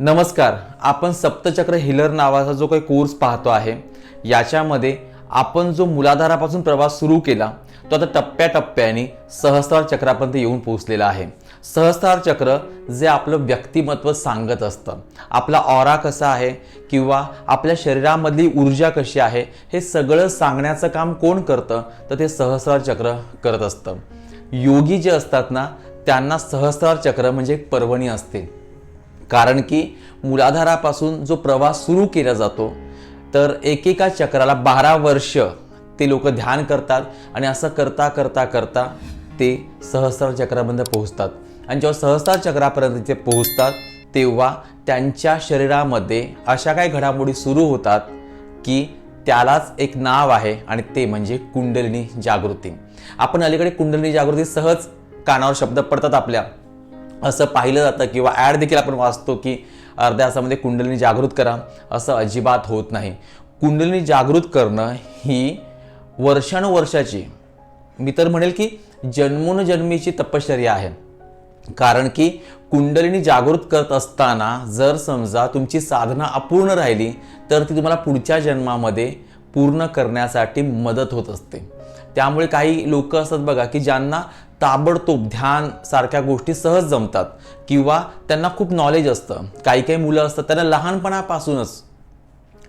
नमस्कार आपण सप्तचक्र हिलर नावाचा जो काही कोर्स पाहतो आहे याच्यामध्ये आपण जो मुलाधारापासून प्रवास सुरू केला तो आता टप्प्याटप्प्याने सहस्त्रार चक्रापर्यंत येऊन पोहोचलेला आहे. सहस्त्रार चक्र जे आपलं व्यक्तिमत्व सांगत असतं. आपला ऑरा कसा आहे किंवा आपल्या शरीरामधली ऊर्जा कशी आहे हे सगळं सांगण्याचं काम कोण करतं तर ते सहस्त्रार चक्र करत असतं. योगी जे असतात ना त्यांना सहस्त्रार चक्र म्हणजे एक पर्वणी असते. कारण की मूलाधारापासून जो प्रवास सुरू केला जातो तर एकेका चक्राला बारा वर्ष ते लोक ध्यान करतात आणि असं करता करता करता ते सहस्रार चक्रापर्यंत पोहोचतात. आणि जेव्हा सहस्रार चक्रापर्यंत ते पोहोचतात तेव्हा त्यांच्या शरीरामध्ये अशा काही घडामोडी सुरू होतात की त्यालाच एक नाव आहे आणि ते म्हणजे कुंडलिनी जागृती. आपण अलीकडे कुंडलिनी जागृती सहज कानावर शब्द पडतात आपल्या. असं पाहिलं जातं किंवा ॲड देखील आपण वाचतो की अर्ध्या तासामध्ये कुंडलिनी जागृत करा असं अजिबात होत नाही. कुंडलिनी जागृत करणं ही वर्षानुवर्षाची मी तर म्हणेल की जन्मोनजन्मीची तपश्चर्या आहे. कारण की कुंडलिनी जागृत करत असताना जर समजा तुमची साधना अपूर्ण राहिली तर ती तुम्हाला पुढच्या जन्मामध्ये पूर्ण करण्यासाठी मदत होत असते. त्यामुळे काही लोक असतात बघा की ज्यांना ताबडतोब ध्यान सारख्या गोष्टी सहज जमतात किंवा त्यांना खूप नॉलेज असतं. काही काही मुलं असतात त्यांना लहानपणापासूनच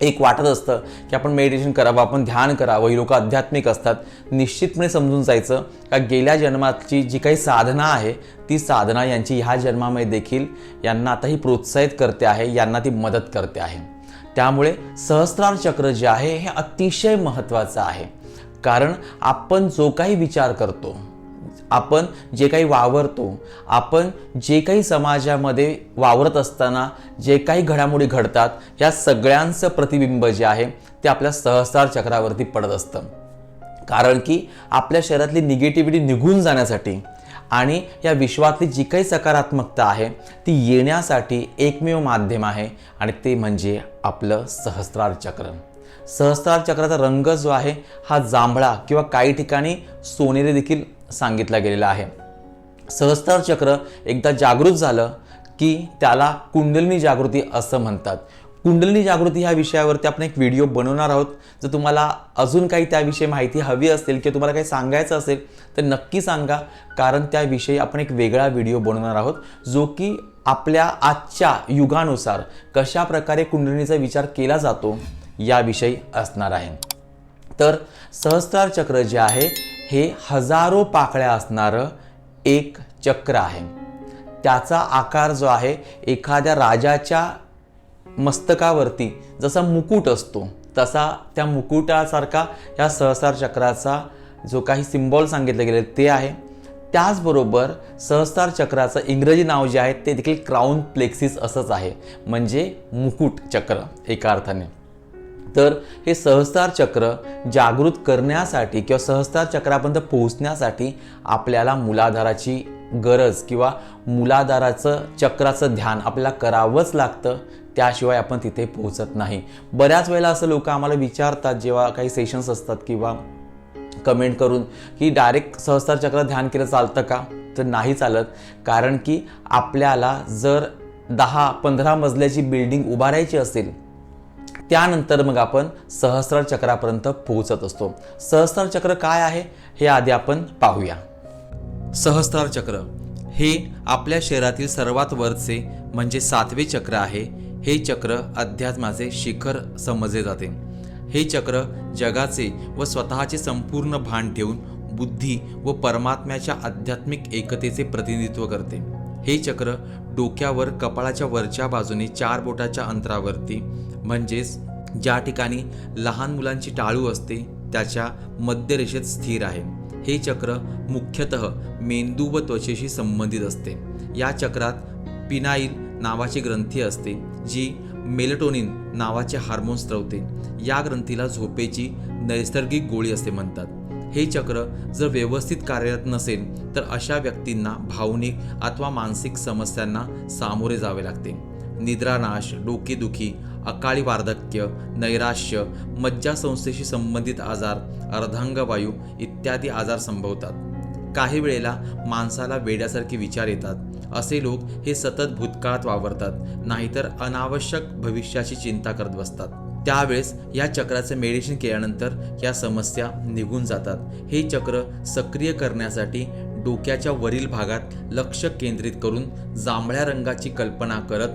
एक वाटत असतं की आपण मेडिटेशन करावं आपण ध्यान करावं. ही लोक आध्यात्मिक असतात. निश्चितपणे समजून जायचं का गेल्या जन्माची जी काही साधना आहे ती साधना यांची ह्या जन्मामध्ये देखील यांना आता ही प्रोत्साहित करते आहे यांना ती मदत करते आहे. त्यामुळे सहस्रार चक्र जे आहे हे अतिशय महत्त्वाचं आहे. कारण आपण जो काही विचार करतो आपण जे काही वावरतो आपण जे काही समाजामध्ये वावरत असताना जे काही घडामोडी घडतात या सगळ्यांचं प्रतिबिंब जे आहे ते आपल्या सहस्रार चक्रावरती पडत असतं. कारण की आपल्या शरीरातली निगेटिव्हिटी निघून जाण्यासाठी आणि या विश्वातली जी काही सकारात्मकता आहे ती येण्यासाठी एकमेव माध्यम आहे आणि ते म्हणजे आपलं सहस्रार चक्र. सहस्त्रार चक्राचा रंग जो आहे हा जांभळा किंवा काही ठिकाणी सोनेरी देखील सांगितला गेलेला आहे. सहस्त्रार चक्र एकदा जागृत झालं की त्याला कुंडलिनी जागृती असं म्हणतात. कुंडलिनी जागृती ह्या विषयावरती आपण एक व्हिडिओ बनवणार आहोत. जर तुम्हाला अजून काही त्याविषयी माहिती हवी असेल किंवा तुम्हाला काही सांगायचं असेल तर नक्की सांगा. कारण त्याविषयी आपण एक वेगळा व्हिडिओ बनवणार आहोत जो की आपल्या आजच्या युगानुसार कशा प्रकारे कुंडलिनीचा विचार केला जातो याविषयी असणार आहे. तर सहस्त्रार चक्र जे आहे हे हजारो पाकळ्या असणारं एक चक्र आहे. त्याचा आकार जो आहे एखाद्या राजाच्या मस्तकावरती जसा मुकुट असतो तसा त्या मुकुटासारखा या सहस्रार चक्राचा जो काही सिम्बॉल सांगितलं गेलं ते आहे. त्याचबरोबर सहस्रार चक्राचं इंग्रजी नाव जे आहे ते देखील क्राऊन प्लेक्सिस असंच आहे. म्हणजे मुकुट चक्र एका अर्थाने. तर हे सहस्तार चक्र जागृत करण्यासाठी किंवा सहस्तार चक्रापर्यंत पोहोचण्यासाठी आपल्याला मुलाधाराची गरज किंवा मुलाधाराचं चक्राचं ध्यान आपल्याला करावंच लागतं. त्याशिवाय आपण तिथे पोहोचत नाही. बऱ्याच वेळेला असं लोक आम्हाला विचारतात जेव्हा काही सेशन्स असतात किंवा कमेंट करून की डायरेक्ट सहस्तार चक्र ध्यान केलं चालतं का? तर नाही चालत. कारण की आपल्याला जर दहा पंधरा मजल्याची बिल्डिंग उभारायची असेल त्यानंतर मग आपण सहस्रार चक्रापर्यंत पोहोचत असतो. सहस्रार चक्र काय आहे? हे आधी आपण पाहूया. सहस्रार चक्र हे आपल्या शरीरातील सर्वात वरचे म्हणजे सातवे चक्र आहे. हे चक्र अध्यात्माचे शिखर समजले जाते. हे चक्र जगाचे व स्वतःचे संपूर्ण भान ठेवून बुद्धी व परमात्म्याच्या आध्यात्मिक एकतेचे प्रतिनिधित्व करते. हे चक्र डोक्यावर कपाळाच्या वरच्या बाजूने चार बोटाच्या अंतरावरती म्हणजेच ज्या ठिकाणी लहान मुलांची टाळू असते त्याच्या मध्यरेषेत स्थिर आहे. हे चक्र मुख्यतः मेंदू व त्वचेशी संबंधित असते. या चक्रात पिनाईल नावाची ग्रंथी असते जी मेलटोनिन नावाचे हार्मोन स्त्रवते या ग्रंथीला झोपेची नैसर्गिक गोळी असे म्हणतात. हे चक्र जर व्यवस्थित कार्यरत नसेल तर अशा व्यक्तींना भावनिक अथवा मानसिक समस्यांना सामोरे जावे लागते. निद्रानाश डोकेदुखी अकाळी वार्धक्य नैराश्य मज्जासंस्थेशी संबंधित आजार अर्धांगवायू इत्यादी आजार संभवतात. काही वेळेला माणसाला वेड्यासारखे विचार येतात. असे लोक हे सतत भूतकाळात वावरतात नाहीतर अनावश्यक भविष्याची चिंता करत बसतात. त्यावेळेस या चक्राचे मेडिटेशन केल्यानंतर या समस्या निघून जातात. हे चक्र सक्रिय करण्यासाठी डोक्याच्या वरील भागात लक्ष केंद्रित करून जांभळ्या रंगाची कल्पना करत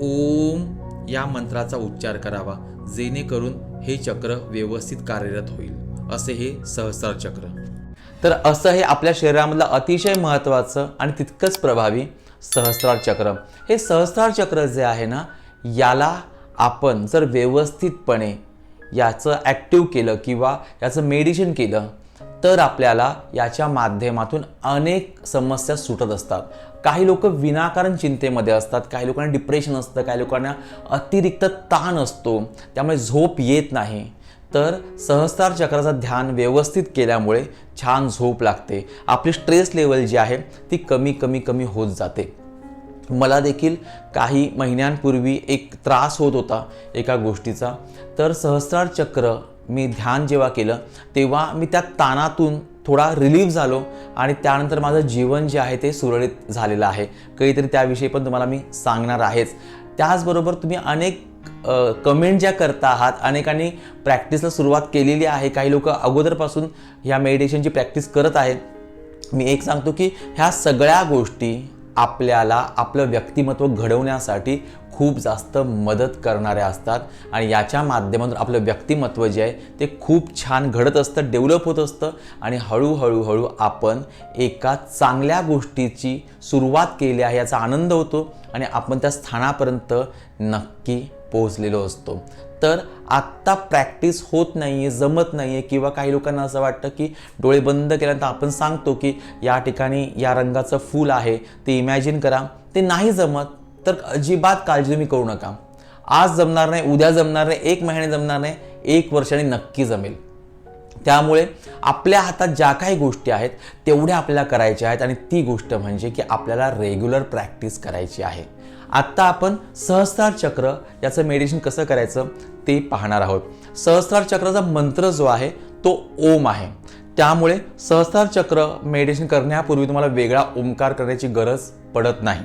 ओम या मंत्राचा उच्चार करावा जेणेकरून हे चक्र व्यवस्थित कार्यरत होईल असे हे सहस्र चक्र. तर असं हे आपल्या शरीरामधलं अतिशय महत्त्वाचं आणि तितकंच प्रभावी सहस्रार चक्र. हे सहस्रार चक्र जे आहे ना याला आपण जर व्यवस्थितपणे याचं ॲक्टिव्ह केलं किंवा याचं मेडिशन केलं तर आपल्याला याच्या माध्यमातून अनेक समस्या सुटत असतात. काही लोक विनाकारण चिंतेमध्ये असतात काही लोकांना डिप्रेशन असतं काही लोकांना अतिरिक्त ताण असतो त्यामुळे झोप येत नाही. तर सहस्त्रार चक्राचं ध्यान व्यवस्थित केल्यामुळे छान झोप लागते. आपली स्ट्रेस लेवल जी आहे ती कमी कमी कमी होत जाते. मला देखील काही महिन्यांपूर्वी एक त्रास होत होता एका गोष्टीचा. तर सहस्रार चक्र मी ध्यान जेव्हा केलं तेव्हा मी त्या ताणातून थोडा रिलीफ झालो आणि त्यानंतर माझं जीवन जे आहे ते सुरळीत झालेलं आहे. काहीतरी त्याविषयी पण तुम्हाला मी सांगणार आहेच. त्याचबरोबर तुम्ही अनेक कमेंट ज्या करता आहात अनेकांनी प्रॅक्टिसला सुरुवात केलेली आहे. काही लोक अगोदरपासून ह्या मेडिटेशनची प्रॅक्टिस करत आहेत. मी एक सांगतो की ह्या सगळ्या गोष्टी आपल्याला आपलं व्यक्तिमत्व घडवण्यासाठी खूप जास्त मदत करणाऱ्या असतात. आणि याच्या माध्यमातून आपलं व्यक्तिमत्व जे आहे ते खूप छान घडत असतं डेव्हलप होत असतं. आणि हळूहळू हळू आपण एका चांगल्या गोष्टीची सुरुवात केली आहे याचा आनंद होतो. आणि आपण त्या स्थानापर्यंत नक्की पोहोचलेलो असतो. तर आत्ता प्रॅक्टिस होत नाही आहे जमत नाही आहे किंवा काही लोकांना असं वाटतं की डोळे बंद केल्यानंतर आपण सांगतो की या ठिकाणी या रंगाचं फूल आहे ते इमॅजिन करा. ते नाही जमत तर अजिबात काळजी तुम्ही करू नका. आज जमणार नाही उद्या जमणार नाही एक महिने जमणार नाही एक वर्षाने नक्की जमेल. त्यामुळे आपल्या हातात ज्या काही गोष्टी आहेत तेवढ्या आपल्याला करायच्या आहेत आणि ती गोष्ट म्हणजे की आपल्याला रेग्युलर प्रॅक्टिस करायची आहे. आत्ता आपण सहस्त्रार चक्र याचं मेडिटेशन कसं करायचं ते पाहणार आहोत. सहस्त्रार चक्राचा मंत्र जो आहे तो ओम आहे. त्यामुळे सहस्त्रार चक्र मेडिटेशन करण्यापूर्वी तुम्हाला वेगळा ओंकार करण्याची गरज पडत नाही.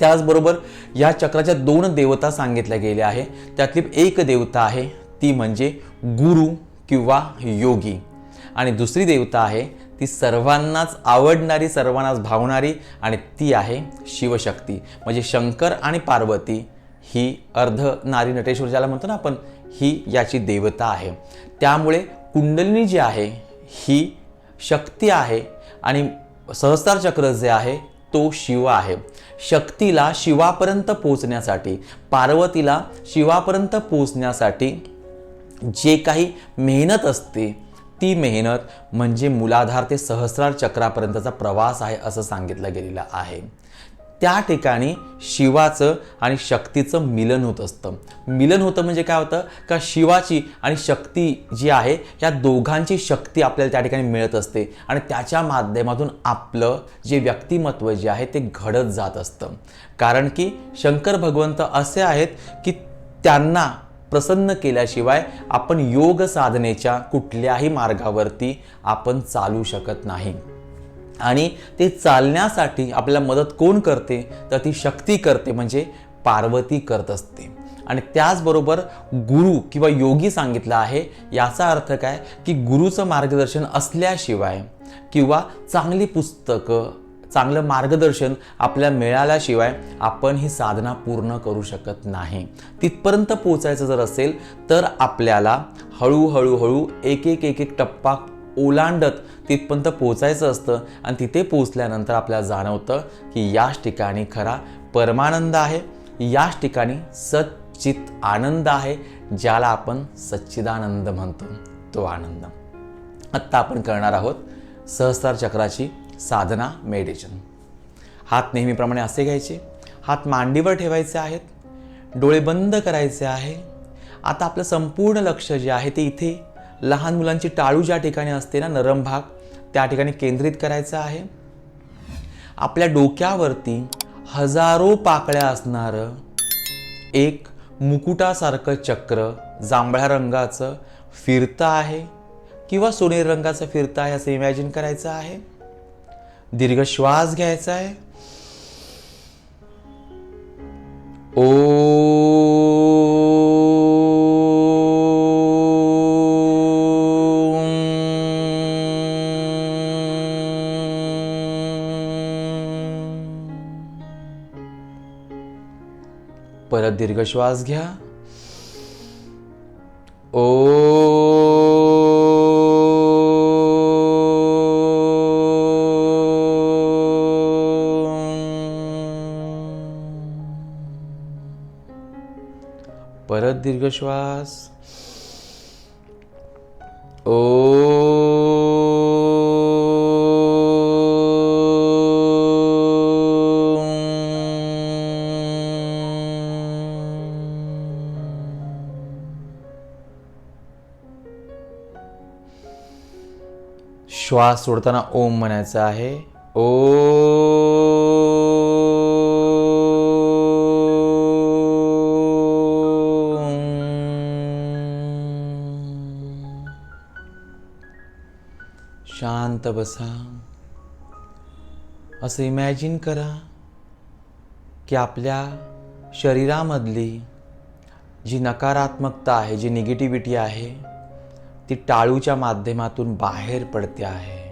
त्याचबरोबर या चक्राच्या दोन देवता सांगितल्या गेल्या आहे. त्यातली एक देवता आहे ती म्हणजे गुरु किंवा योगी. आणि दुसरी देवता आहे ती सर्वांनाच आवडणारी सर्वांनाच भावणारी आणि ती आहे शिवशक्ती. म्हणजे शंकर आणि पार्वती ही अर्ध नारी नटेश्वर ज्याला म्हणतो ना आपण ही याची देवता आहे. त्यामुळे कुंडलिनी जी आहे ही शक्ती आहे आणि सहस्तार चक्र जे आहे तो शिव आहे. शक्तीला शिवापर्यंत पोचण्यासाठी पार्वतीला शिवापर्यंत पोचण्यासाठी जे काही मेहनत असते ती मेहनत म्हणजे मुलाधार ते सहस्रार चक्रापर्यंतचा प्रवास आहे असं सांगितलं गेलेलं आहे. त्या ठिकाणी शिवाचं आणि शक्तीचं मिलन होत असतं. मिलन होतं म्हणजे काय होतं? का शिवाची आणि शक्ती जी आहे या दोघांची शक्ती आपल्याला त्या ठिकाणी मिळत असते आणि त्याच्या माध्यमातून आपलं जे व्यक्तिमत्व जे आहे ते घडत जात असतं. कारण की शंकर भगवंत असे आहेत की त्यांना प्रसन्न केल्याशिवाय आपण योग साधनेच्या कुठल्याही मार्गावरती आपण चालू शकत नाही. आणि ते चालण्यासाठी आपल्याला मदत कोण करते? तर ती शक्ती करते म्हणजे पार्वती करत असते. आणि त्याचबरोबर गुरु किंवा योगी सांगितलं आहे याचा अर्थ काय? की गुरुचं मार्गदर्शन असल्याशिवाय किंवा चांगली पुस्तकं चांगलं मार्गदर्शन आपल्याला मिळाल्याशिवाय आपण ही साधना पूर्ण करू शकत नाही. तिथपर्यंत पोचायचं जर असेल तर आपल्याला हळूहळू हळू एक एक एक एक टप्पा ओलांडत तिथपर्यंत पोचायचं असतं आणि तिथे पोचल्यानंतर आपल्याला जाणवतं की याच ठिकाणी खरा परमानंद आहे याच ठिकाणी सच्चित आनंद आहे ज्याला आपण सच्चिदानंद म्हणतो तो आनंद. आत्ता आपण करणार आहोत सहस्त्रार चक्राची साधना मेडिटेशन हात नेहमीप्रमाणे असे घ्यायचे हात मांडीवर ठेवायचे आहेत डोळे बंद करायचे आहे. आता आपलं संपूर्ण लक्ष जे आहे ते इथे लहान मुलांची टाळू ज्या ठिकाणी असते ना नरम भाग त्या ठिकाणी केंद्रित करायचं आहे. आपल्या डोक्यावरती हजारो पाकळ्या असणारं एक मुकुटासारखं चक्र जांभळ्या रंगाचं फिरतं आहे किंवा सोनेरी रंगाचं फिरतं आहे असं इमॅजिन करायचं आहे. दीर्घ श्वास घ्यायचा आहे. ओ परत दीर्घ श्वास घ्या. ओ परत दीर्घ श्वास ओ. श्वास सोडताना ओम म्हणायचा आहे. ओ. शांत बसा. असं इमॅजिन करा की आपल्या शरीरामधली जी नकारात्मकता आहे जी निगेटिव्हिटी आहे ती टाळूच्या माध्यमातून बाहेर पडते आहे.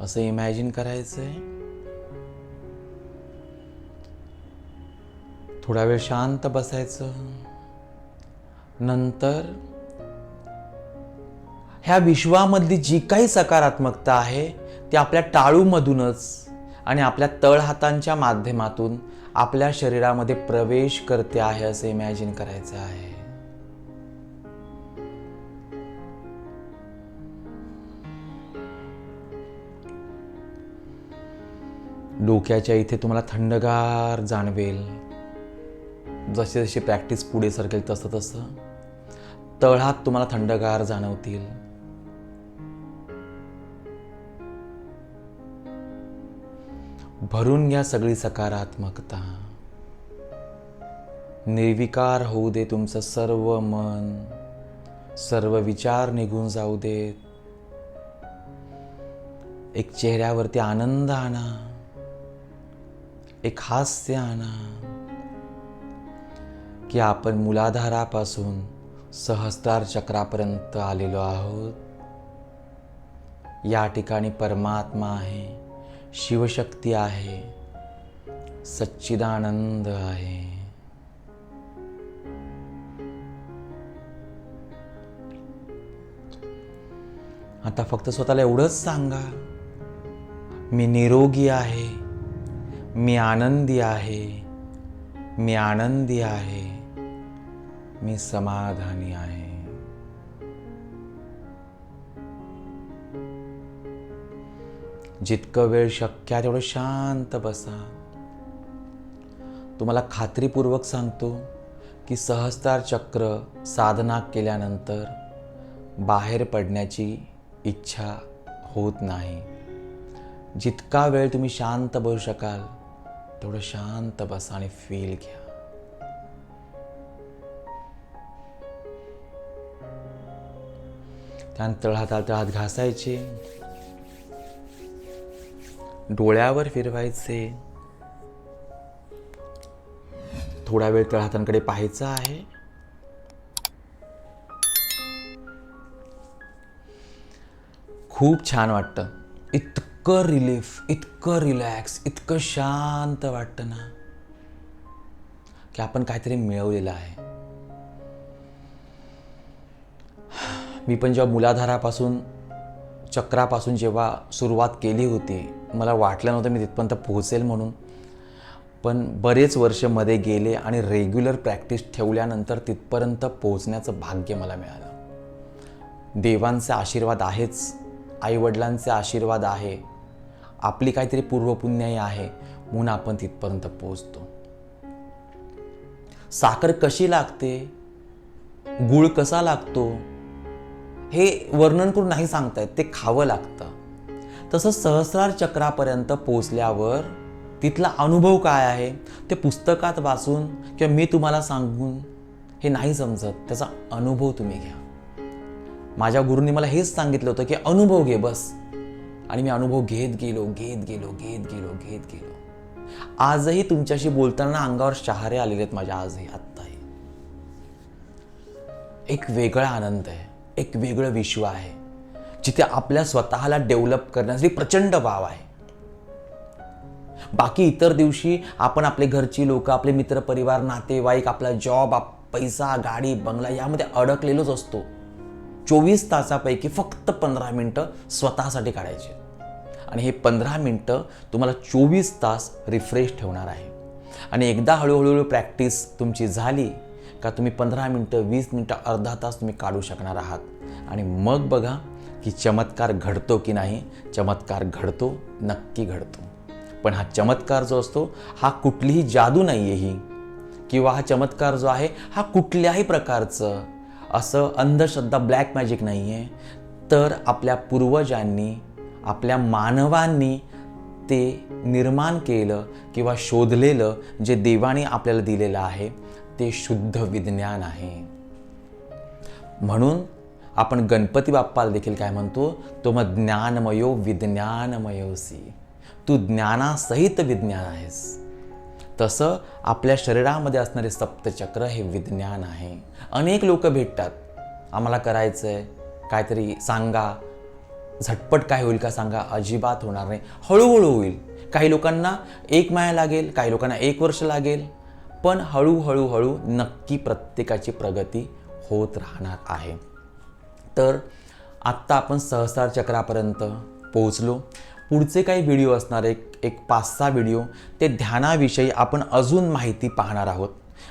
असं इमॅजिन करायचंय. थोडा वेळ शांत बसायचं. नंतर ह्या विश्वामधली जी काही सकारात्मकता आहे ती आपल्या टाळूमधूनच आणि आपल्या तळहातांच्या माध्यमातून आपल्या शरीरामध्ये प्रवेश करते आहे असं इमॅजिन करायचं आहे. डोक्याच्या इथे तुम्हाला थंडगार जाणवेल. जशी जशी प्रॅक्टिस पुढे सरकेल तसं तसं तळहात तुम्हाला थंडगार जाणवतील. भरून घ्या सगळी सकारात्मकता. निर्विकार होऊ दे तुमचं सर्व मन. सर्व विचार निघून जाऊ देत. एक चेहऱ्यावरती आनंद आणा. एक हास्य आणा. की आपण मुलाधारापासून सहस्त्रार चक्रापर्यंत आलेलो आहोत. या ठिकाणी परमात्मा आहे. शिवशक्ती आहे. सच्चिदानंद आहे. आता फक्त स्वतःला एवढंच सांगा. मी निरोगी आहे. मी आनंदी आहे. मी आनंदी आहे. मी समाधानी आहे. जितकं वेळ शक्य आहे तेवढं शांत बसा. तुम्हाला खात्रीपूर्वक सांगतो की सहस्तार चक्र साधना केल्यानंतर बाहेर पडण्याची इच्छा होत नाही. जितका वेळ तुम्ही शांत बसू शकाल तेवढं शांत बसा आणि फील घ्या. त्यानंतर तळहात तळहात घासायचे. डोळ्यावर फिरवायचे. थोडा वेळ तळहातांकडे पाहायचं आहे. खूप छान वाटतं. इतकं रिलीफ इतकं रिलॅक्स इतकं शांत वाटतं ना. की आपण काहीतरी मिळवलेलं आहे. मी पण जेव्हा मुलाधारापासून चक्रापासून जेव्हा सुरुवात केली होती मला वाटलं नव्हतं मी तिथपर्यंत पोहोचेल म्हणून. पण बरेच वर्षमध्ये गेले आणि रेग्युलर प्रॅक्टिस ठेवल्यानंतर तिथपर्यंत पोहोचण्याचं भाग्य मला मिळालं. देवांचे आशीर्वाद आहेच आईवडिलांचे आशीर्वाद आहे आपली काहीतरी पूर्वपुण्याई आहे म्हणून आपण तिथपर्यंत पोहोचतो. साखर कशी लागते? गुळ कसा लागतो? हे वर्णन करून नाही सांगतायत ते खावं लागतं. तसं सहस्रार चक्रापर्यंत पोचल्यावर तिथला अनुभव काय आहे? ते पुस्तकात वाचून किंवा मी तुम्हाला सांगून हे नाही समजत त्याचा अनुभव तुम्ही घ्या. माझ्या गुरूंनी मला हेच सांगितलं होतं की अनुभव घे बस. आणि मी अनुभव घेत गेलो घेत गेलो घेत गेलो घेत गेलो. आजही तुमच्याशी बोलताना अंगावर शहारे आलेले आहेत माझ्या आजही आत्ताही. एक वेगळा आनंद आहे. एक वेगळं विश्व आहे जिथे आपल्या स्वतःला डेव्हलप करण्यासाठी प्रचंड वाव आहे. बाकी इतर दिवशी आपण आपले घरची लोक आपले मित्रपरिवार नातेवाईक आपला जॉब आप पैसा गाडी बंगला यामध्ये अडकलेलोच असतो. चोवीस तासापैकी फक्त पंधरा मिनटं स्वतःसाठी काढायचे. आणि हे पंधरा मिनटं तुम्हाला चोवीस तास रिफ्रेश ठेवणार आहे. आणि एकदा हळूहळू प्रॅक्टिस तुमची झाली का तुम्ही पंधरा मिनटं वीस मिनटं अर्धा तास तुम्ही काढू शकणार आहात. आणि मग बघा की चमत्कार घडतो की नाही. चमत्कार घडतो नक्की घडतो. पण हा चमत्कार जो असतो हा कुठलीही जादू नाही आहे ही. किंवा हा चमत्कार जो आहे हा कुठल्याही प्रकारचं असं अंधश्रद्धा ब्लॅक मॅजिक नाही आहे तर आपल्या पूर्वजांनी आपल्या मानवांनी ते निर्माण केलं किंवा शोधलेलं जे देवाने आपल्याला दिलेलं आहे ते शुद्ध विज्ञान आहे. म्हणून आपण गणपती बाप्पाला देखील काय म्हणतो? तो मग ज्ञानमयो विज्ञानमयोसी तू ज्ञानासहित विज्ञान आहेस. तसं आपल्या शरीरामध्ये असणारे सप्तचक्र हे विज्ञान आहे. अनेक लोक भेटतात. आम्हाला करायचं आहे काहीतरी सांगा. झटपट काय होईल का सांगा. अजिबात होणार नाही. हळूहळू होईल. काही लोकांना एक माया लागेल काही लोकांना एक वर्ष लागेल. पण हळूहळू हळू नक्की प्रत्येकाची प्रगती होत राहणार आहे. तर आत्ता आपण सहस्रार चक्रापर्यंत पोहोचलो. पुढचे काही व्हिडिओ असणार एक एक पाच सहा व्हिडिओ. ते ध्यानाविषयी आपण अजून माहिती पाहणार आहोत.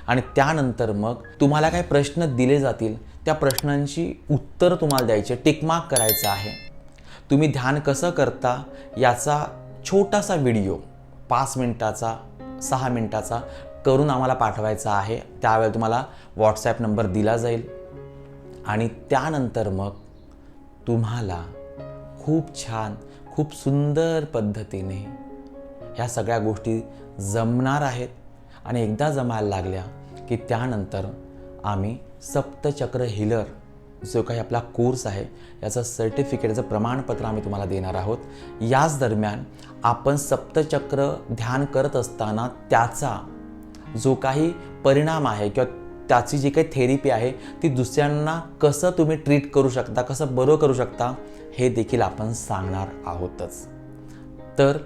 आणि त्यानंतर मग तुम्हाला काही प्रश्न दिले जातील. त्या प्रश्नांची उत्तर तुम्हाला द्यायचे टिकमार्क करायचं आहे. तुम्ही ध्यान कसं करता याचा छोटासा व्हिडिओ पाच मिनटाचा सहा मिनटाचा करून आम्हाला पाठवायचा आहे त्यावेळेला तुम्हाला व्हॉट्सॲप नंबर दिला जाईल. आणि त्यानंतर मग तुम्हाला खूप छान खूप सुंदर पद्धतीने ह्या सगळ्या गोष्टी जमणार आहेत. आणि एकदा जमायला लागल्या की त्यानंतर आम्ही सप्तचक्र हिलर जो काही आपला कोर्स आहे याचं सर्टिफिकेटचं प्रमाणपत्र आम्ही तुम्हाला देणार आहोत. याच दरम्यान आपण सप्तचक्र ध्यान करत असताना त्याचा जो काही परिणाम आहे किंवा त्याची जी काही थेरपी आहे ती दुसऱ्यांना कसं तुम्ही ट्रीट करू शकता कसं बरं करू शकता हे देखील आपण सांगणार आहोतच. तर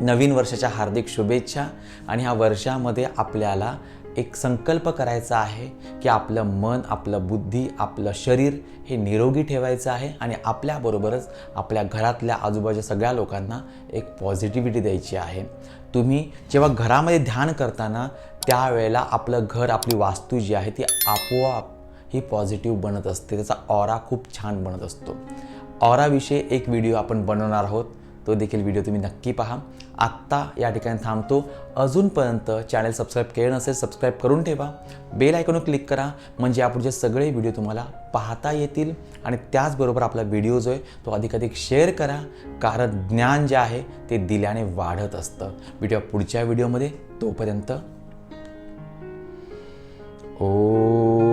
नवीन वर्षाच्या हार्दिक शुभेच्छा आणि ह्या वर्षामध्ये आपल्याला एक संकल्प करायचा आहे की आपलं मन आपलं बुद्धी आपलं शरीर हे निरोगी ठेवायचं आहे आणि आपल्याबरोबरच आपल्या घरातल्या आजूबाजूच्या सगळ्या लोकांना एक पॉझिटिव्हिटी द्यायची आहे. तुम्ही जेव्हा घरामध्ये ध्यान करताना त्यावेळेला आपलं घर आपली वास्तू जी आहे ती आपोआप ही पॉझिटिव्ह बनत असते. त्याचा ऑरा खूप छान बनत असतो. ऑराविषयी एक व्हिडिओ आपण बनवणार आहोत. तो देखील व्हिडिओ तुम्ही नक्की पहा. आत्ता या ठिकाणी थांबतो. अजूनपर्यंत चॅनल सबस्क्राईब केलं नसेल सबस्क्राईब करून ठेवा. बेल आयकॉनवर क्लिक करा. म्हणजे यापुढचे सगळे व्हिडिओ तुम्हाला पाहता येतील. आणि त्याचबरोबर आपला व्हिडिओ जो आहे तो अधिकाधिक शेअर करा. कारण ज्ञान जे आहे ते दिल्याने वाढत असतं. व्हिडिओ पुढच्या व्हिडिओमध्ये तोपर्यंत. ओ